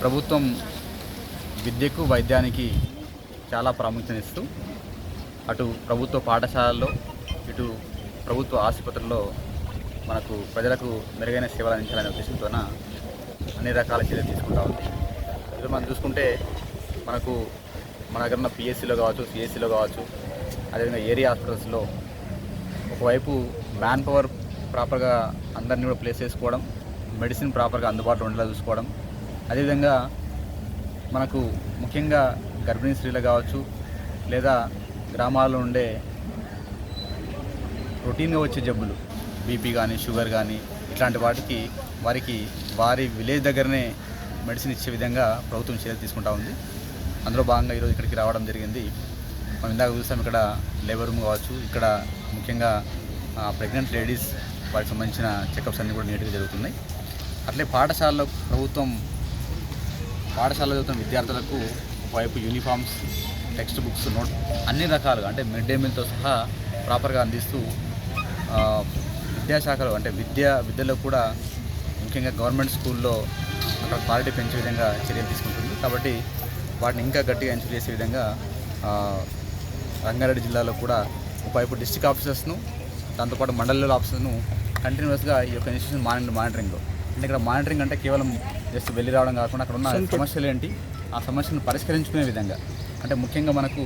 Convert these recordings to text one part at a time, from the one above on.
ప్రభుత్వం విద్యకు వైద్యానికి చాలా ప్రాముఖ్యతనిస్తూ అటు ప్రభుత్వ పాఠశాలల్లో ఇటు ప్రభుత్వ ఆసుపత్రుల్లో మనకు ప్రజలకు మెరుగైన సేవలు అందించాలనే ఉద్దేశంతోన అన్ని రకాల చర్యలు తీసుకుంటా ఉంది. ఇప్పుడు మనం చూసుకుంటే మనకు మన దగ్గర ఉన్న పిఎస్సిలో కావచ్చు సిఎస్సిలో కావచ్చు అదేవిధంగా ఏరియా హాస్పిటల్స్లో ఒకవైపు మ్యాన్ పవర్ ప్రాపర్గా అందరినీ కూడా ప్లేస్ చేసుకోవడం మెడిసిన్ ప్రాపర్గా అందుబాటులో ఉండేలా చూసుకోవడం అదేవిధంగా మనకు ముఖ్యంగా గర్భిణీ స్త్రీలు కావచ్చు లేదా గ్రామాల్లో ఉండే రొటీన్గా వచ్చే జబ్బులు బీపీ కానీ షుగర్ కానీ ఇట్లాంటి వాటికి వారికి వారి విలేజ్ దగ్గరనే మెడిసిన్ ఇచ్చే విధంగా ప్రభుత్వం చర్యలు తీసుకుంటా ఉంది. అందులో భాగంగా ఈరోజు ఇక్కడికి రావడం జరిగింది. మనం ఇందాక చూసాం ఇక్కడ లేబర్ రూమ్ కావచ్చు ఇక్కడ ముఖ్యంగా ప్రెగ్నెంట్ లేడీస్ వారికి సంబంధించిన చెకప్స్ అన్నీ కూడా నీట్గా జరుగుతున్నాయి. అట్లే పాఠశాలలో ప్రభుత్వం పాఠశాల చదువుతున్న విద్యార్థులకు వైపు యూనిఫామ్స్ టెక్స్ట్ బుక్స్ నోట్ అన్ని రకాలుగా అంటే మిడ్ డే మీల్తో సహా ప్రాపర్గా అందిస్తూ విద్యాశాఖలు విద్యాశాఖలో అంటే విద్య విద్యలో కూడా ముఖ్యంగా గవర్నమెంట్ స్కూల్లో అక్కడ క్వాలిటీ పెంచే విధంగా చర్యలు తీసుకుంటుంది. కాబట్టి వాటిని ఇంకా గట్టిగా ఎంచు చేసే విధంగా రంగారెడ్డి జిల్లాలో కూడా ఒకవైపు డిస్టిక్ ఆఫీసర్స్ను దాంతోపాటు మండలి ఆఫీసర్ను కంటిన్యూస్గా ఈ యొక్క ఇన్స్టిట్యూషన్ మానిటర్ మానిటరింగ్లో అంటే ఇక్కడ మానిటరింగ్ అంటే కేవలం జస్ట్ వెళ్ళి రావడం కాకుండా అక్కడ ఉన్న సమస్యలు ఏంటి? ఆ సమస్యను పరిష్కరించుకునే విధంగా. అంటే ముఖ్యంగా మనకు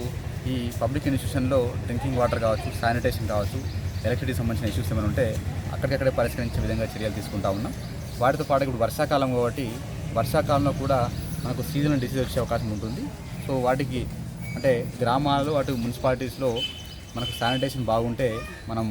ఈ పబ్లిక్ ఇన్స్టిట్యూషన్లో డ్రింకింగ్ వాటర్ కావచ్చు శానిటేషన్ కావచ్చు ఎలక్ట్రిసిటీ సంబంధించిన ఇష్యూస్ ఏమైనా ఉంటే అక్కడికక్కడే పరిష్కరించే విధంగా చర్యలు తీసుకుంటా ఉన్నాం. వాటితో పాటు ఇప్పుడు వర్షాకాలం కాబట్టి వర్షాకాలంలో కూడా మనకు సీజనల్ డిసీజ్ వచ్చే అవకాశం ఉంటుంది. సో వాటికి అంటే గ్రామాలు అటు మున్సిపాలిటీస్లో మనకు శానిటేషన్ బాగుంటే మనం